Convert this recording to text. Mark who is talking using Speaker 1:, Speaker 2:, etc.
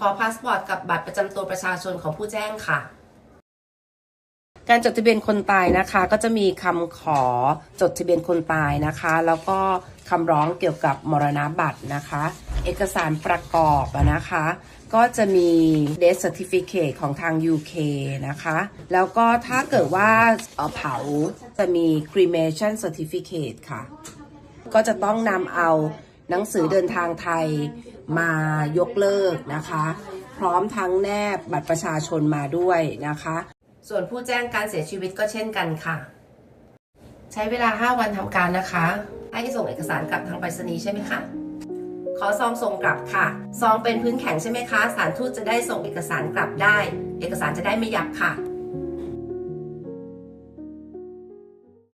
Speaker 1: ขอพาสปอร์ตกับบัตรประจำตัวประชาชนของผู้แจ้งค่ะ การจดทะเบียนคนตายนะคะ ก็จะมีคำขอจดทะเบียนคนตายนะคะ แล้วก็คำร้องเกี่ยวกับมรณบัตรนะคะ เอกสารประกอบนะคะ ก็จะมี death certificate ของทาง UK นะคะ แล้วก็ถ้าเกิดว่าเผาจะมี cremation certificate ค่ะ ก็จะต้องนำเอา หนังสือเดินทางไทยมายกเลิกนะคะ พร้อมทั้งแนบบัตรประชาชนมาด้วยนะคะ ส่วนผู้แจ้งการเสียชีวิตก็เช่นกันค่ะ ใช้เวลา 5 วันทำการนะคะ ให้ส่งเอกสารกลับทางไปรษณีย์ใช่ไหมคะขอซองส่งกลับค่ะ ซองเป็นพื้นแข็งใช่ไหมคะ สารทูตจะได้ส่งเอกสารกลับได้ เอกสารจะได้ไม่ยับค่ะ